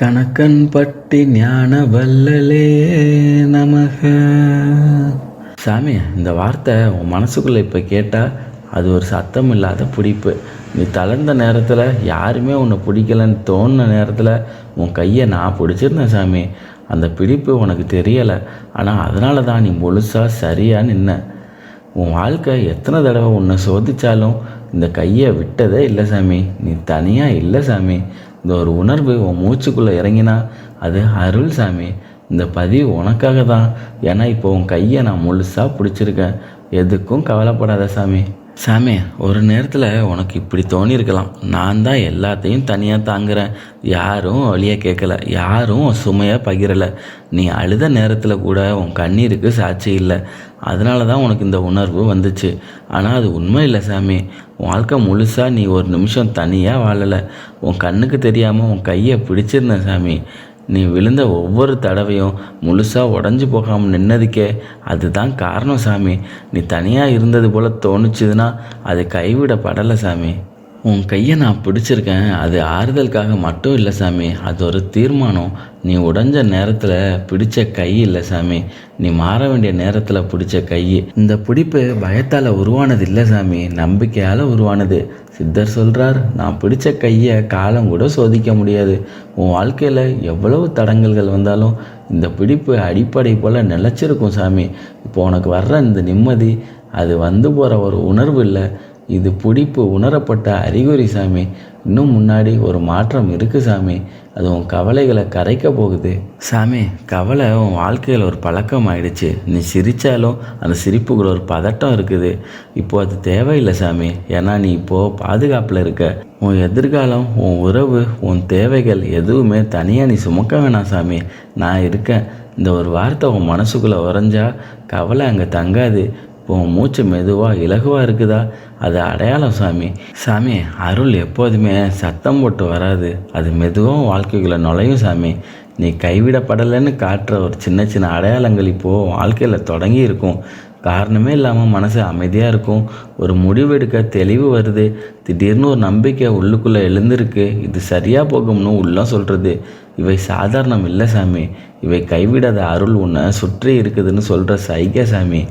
கணக்கன் பட்டி ஞான வல்லலே நமக. சாமி இந்த வார்த்தை உன் மனசுக்குள்ளே இப்போ கேட்டால் அது ஒரு சத்தம் இல்லாத பிடிப்பு. நீ தளர்ந்த நேரத்தில் யாருமே உன்னை பிடிக்கலன்னு தோணுன நேரத்தில் உன் கையை நான் பிடிச்சிருந்தேன் சாமி. அந்த பிடிப்பு உனக்கு தெரியலை. ஆனால் அதனால தான் நீ முழுசாக சரியாக நின்ன. உன் வாழ்க்கை எத்தனை தடவை உன்னை சோதிச்சாலும் இந்த கையை விட்டதே இல்லை சாமி. நீ தனியாக இல்லை சாமி. இந்த ஒரு உணர்வு உன் மூச்சுக்குள்ளே இறங்கினா அது அருள் சாமி. இந்த பதிவு உனக்காக தான் ஏன்னா இப்போ உன் கையை நான் முழுசாக பிடிச்சிருக்கேன். எதுக்கும் கவலைப்படாத சாமி. சாமி ஒரு நேரத்தில் உனக்கு இப்படி தோணியிருக்கலாம் நான் தான் எல்லாத்தையும் தனியாக தாங்குறேன். யாரும் வழியை கேட்கல யாரும் சுமையாக பகிரலை. நீ அழுத நேரத்தில் கூட உன் கண்ணீருக்கு சாட்சி இல்லை. அதனால தான் உனக்கு இந்த உணர்வு வந்துச்சு. ஆனால் அது உண்மை இல்லை சாமி. உன் வாழ்க்கை முழுசாக நீ ஒரு நிமிஷம் தனியாக வாழலை. உன் கண்ணுக்கு தெரியாமல் உன் கையை பிடிச்சிருந்தேன் சாமி. நீ விழுந்த ஒவ்வொரு தடவையும் முழுசாக உடஞ்சி போகாமல் நின்னதுக்கே அதுதான் காரணம் சாமி. நீ தனியாக இருந்தது போல் தோணுச்சுதுன்னா அது கைவிடப்படலை சாமி. உன் கையை நான் பிடிச்சிருக்கேன். அது ஆறுதலுக்காக மட்டும் இல்லை சாமி. அது ஒரு தீர்மானம். நீ உடைஞ்ச நேரத்தில் பிடிச்ச கை இல்லை சாமி. நீ மாற வேண்டிய நேரத்தில் பிடிச்ச கை. இந்த பிடிப்பு பயத்தால் உருவானது இல்லை சாமி. நம்பிக்கையால் உருவானது. சித்தர் சொல்கிறார் நான் பிடிச்ச கையை காலம் கூட சோதிக்க முடியாது. உன் வாழ்க்கையில் எவ்வளவு தடங்கல்கள் வந்தாலும் இந்த பிடிப்பு அடிப்படை போல் நிலச்சிருக்கும் சாமி. இப்போ உனக்கு வர்ற இந்த நிம்மதி அது வந்து போகிற ஒரு உணர்வு இல்லை. இது பிடிப்பு உணரப்பட்ட அறிகுறி சாமி. இன்னும் முன்னாடி ஒரு மாற்றம் இருக்குது சாமி. அது உன் கவலைகளை கரைக்க போகுது. சாமி கவலை உன் வாழ்க்கையில் ஒரு பழக்கம் ஆயிடுச்சு. நீ சிரித்தாலும் அந்த சிரிப்புக்குள்ள ஒரு பதட்டம் இருக்குது. இப்போ அது தேவையில்லை சாமி. ஏன்னா நீ இப்போது பாதுகாப்பில் இருக்க. உன் எதிர்காலம் உன் உறவு உன் தேவைகள் எதுவுமே தனியாக நீ சுமக்க வேணாம் சாமி. நான் இருக்கேன். இந்த ஒரு வார்த்தை உன் மனசுக்குள்ளே உறைஞ்சா கவலை அங்கே தங்காது. உன் மூச்சு மெதுவாக இலகுவாக இருக்குதா? அது அடையாளம் சாமி. சாமி அருள் எப்போதுமே சத்தம் போட்டு வராது. அது மெதுவாக வாழ்க்கைக்குள்ளே நுழையும் சாமி. நீ கைவிடப்படலைன்னு காட்டுற ஒரு சின்ன சின்ன அடையாளங்கள் இப்போது வாழ்க்கையில் தொடங்கி இருக்கும். காரணமே இல்லாமல் மனசு அமைதியாக இருக்கும். ஒரு முடிவு எடுக்க தெளிவு வருது. திடீர்னு ஒரு நம்பிக்கை உள்ளுக்குள்ளே எழுந்திருக்கு. இது சரியாக போகும்னு உள்ளே சொல்கிறது இவை சாதாரணம் இல்லை சாமி. இவை கைவிடாத அருள் உன்னை சுற்றி இருக்குதுன்னு சொல்கிற சைகை சாமி.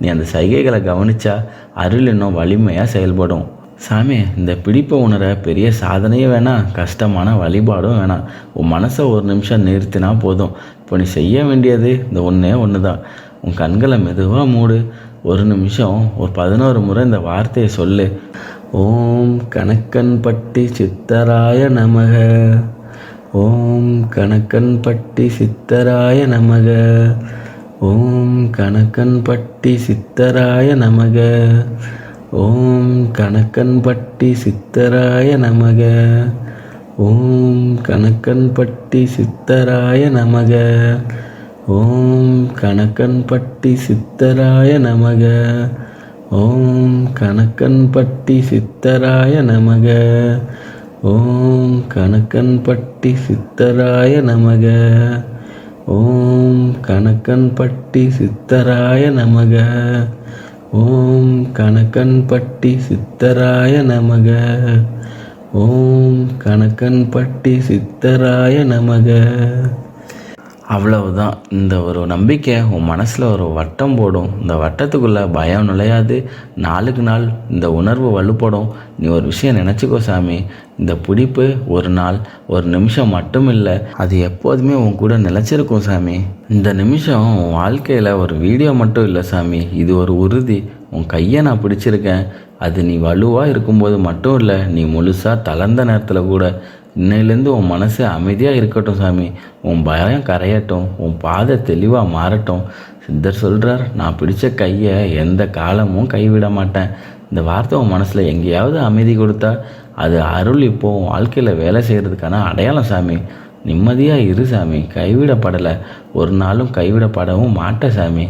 நீ அந்த சைகைகளை கவனிச்சா அருள் இன்னும் வலிமையாக செயல்படும். சாமி இந்த பிடிப்பை உணர பெரிய சாதனையும் வேணாம் கஷ்டமான வழிபாடும் வேணாம். உன் மனசை ஒரு நிமிஷம் நிறுத்தினா போதும். இப்போ நீ செய்ய வேண்டியது இந்த ஒன்றே ஒன்று தான் உன் கண்களை மெதுவாக மூடு. ஒரு நிமிஷம் ஒரு பதினோரு முறை இந்த வார்த்தையை சொல்லு. ஓம் கணக்கன் பட்டி சித்தராய நமக. ஓம் கணக்கன் பட்டி சித்தராய நமக. ஓம் கணக்கன் பட்டி சித்தராய நமக. ஓம் கணக்கன் பட்டி சித்தராய நமக. ஓம் கணக்கன் பட்டி சித்தராய நமக. ஓம் கணக்கன் பட்டி சித்தராய நமக. ஓம் கணக்கன் பட்டி சித்தராய நமக. ஓம் கணக்கன் பட்டி சித்தராய நமக. ஓம் கணக்கன் பட்டி சித்தராய நமக. ஓம் கணக்கன் பட்டி சித்தராய நமக. ஓம் கணக்கன் பட்டி சித்தராய நமக. அவ்வளவுதான். இந்த ஒரு நம்பிக்கை உன் மனசில் ஒரு வட்டம் போடும். இந்த வட்டத்துக்குள்ளே பயம் நுழையாது. நாளுக்கு நாள் இந்த உணர்வு வலுப்படும். நீ ஒரு விஷயம் நினச்சிக்கோ சாமி. இந்த பிடிப்பு ஒரு நாள் ஒரு நிமிஷம் மட்டும் இல்லை அது எப்போதுமே உன் கூட நிலச்சிருக்கும் சாமி. இந்த நிமிஷம் உன் வாழ்க்கையில் ஒரு வீடியோ மட்டும் இல்லை சாமி. இது ஒரு உறுதி. உன் கையை நான் பிடிச்சிருக்கேன். அது நீ வலுவாக இருக்கும்போது மட்டும் இல்லை நீ முழுசாக தளர்ந்த நேரத்தில் கூட. இன்னிலேருந்து உன் மனசு அமைதியாக இருக்கட்டும் சாமி. உன் பயம் கரையட்டும். உன் பாதை தெளிவாக மாறட்டும். சித்தர் சொல்கிறார் நான் பிடிச்ச கையை எந்த காலமும் கைவிட மாட்டேன். இந்த வார்த்தை உன் மனசில் எங்கேயாவது அமைதி கொடுத்தா அது அருள் இப்போ உன் வாழ்க்கையில் வேலை செய்கிறதுக்கான அடையாளம் சாமி. நிம்மதியாக இரு சாமி. கைவிடப்படலை. ஒரு நாளும் கைவிடப்படவும் மாட்டேன் சாமி.